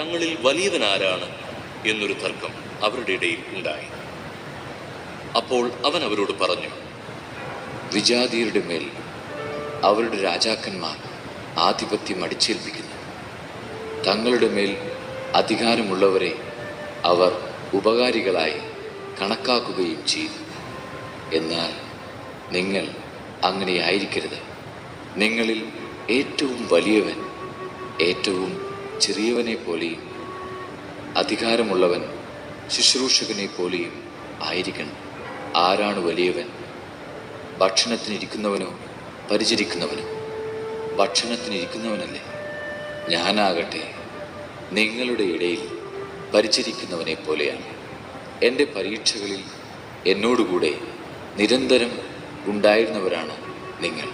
തങ്ങളിൽ വലിയവൻ ആരാണ് എന്നൊരു തർക്കം അവരുടെ ഇടയിൽ ഉണ്ടായി. അപ്പോൾ അവൻ അവരോട് പറഞ്ഞു വിജാതിയരുടെ മേൽ അവരുടെ രാജാക്കന്മാർ ആധിപത്യം അടിച്ചേൽപ്പിക്കുന്നു. തങ്ങളുടെ മേൽ അധികാരമുള്ളവരെ അവർ ഉപകാരികളായി കണക്കാക്കുകയും ചെയ്തു. എന്നാൽ നിങ്ങൾ അങ്ങനെ ആയിരിക്കരുത് നിങ്ങളിൽ ഏറ്റവും വലിയവൻ ഏറ്റവും ചെറിയവനെ പോലെയും അധികാരമുള്ളവൻ ശുശ്രൂഷകനെ പോലെയും ആയിരിക്കണം. ആരാണ് വലിയവൻ? ഭക്ഷണത്തിനിരിക്കുന്നവനോ പരിചരിക്കുന്നവനോ? ഭക്ഷണത്തിനിരിക്കുന്നവനല്ലേ? ഞാനാകട്ടെ നിങ്ങളുടെ ഇടയിൽ പരിചരിക്കുന്നവനെ പോലെയാണ്. എന്റെ പരീക്ഷകളിൽ എന്നോടുകൂടെ നിരന്തരം ഉണ്ടായിരുന്നവരാണ് നിങ്ങൾ.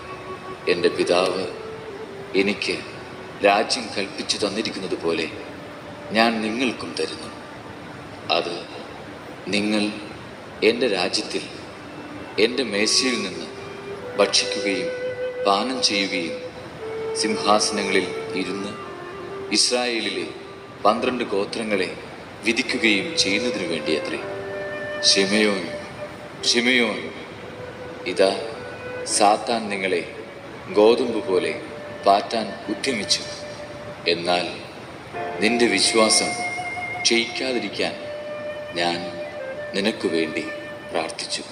എന്റെ പിതാവ് എനിക്ക് രാജ്യം കൽപ്പിച്ചു തന്നിരിക്കുന്നത് പോലെ ഞാൻ നിങ്ങൾക്കും തരുന്നു. അത് നിങ്ങൾ എന്റെ രാജ്യത്തിൽ എന്റെ മേശയിൽ നിന്ന് ഭക്ഷിക്കുകയും പാനം ചെയ്യുകയും സിംഹാസനങ്ങളിൽ ഇരുന്ന് ഇസ്രായേലിലെ പന്ത്രണ്ട് ഗോത്രങ്ങളെ വിധിക്കുകയും ചെയ്യുന്നതിനു വേണ്ടിയത്രേ. ഷിമയോൻ ഷിമയോൻ ഇതാ സാത്താൻ നിങ്ങളെ ഗോതമ്പ് പോലെ പാറ്റാൻ ഉദ്യമിച്ചു എന്നാൽ നിന്റെ വിശ്വാസം ക്ഷയിക്കാതിരിക്കാൻ ഞാൻ നിനക്കു വേണ്ടി പ്രാർത്ഥിച്ചു.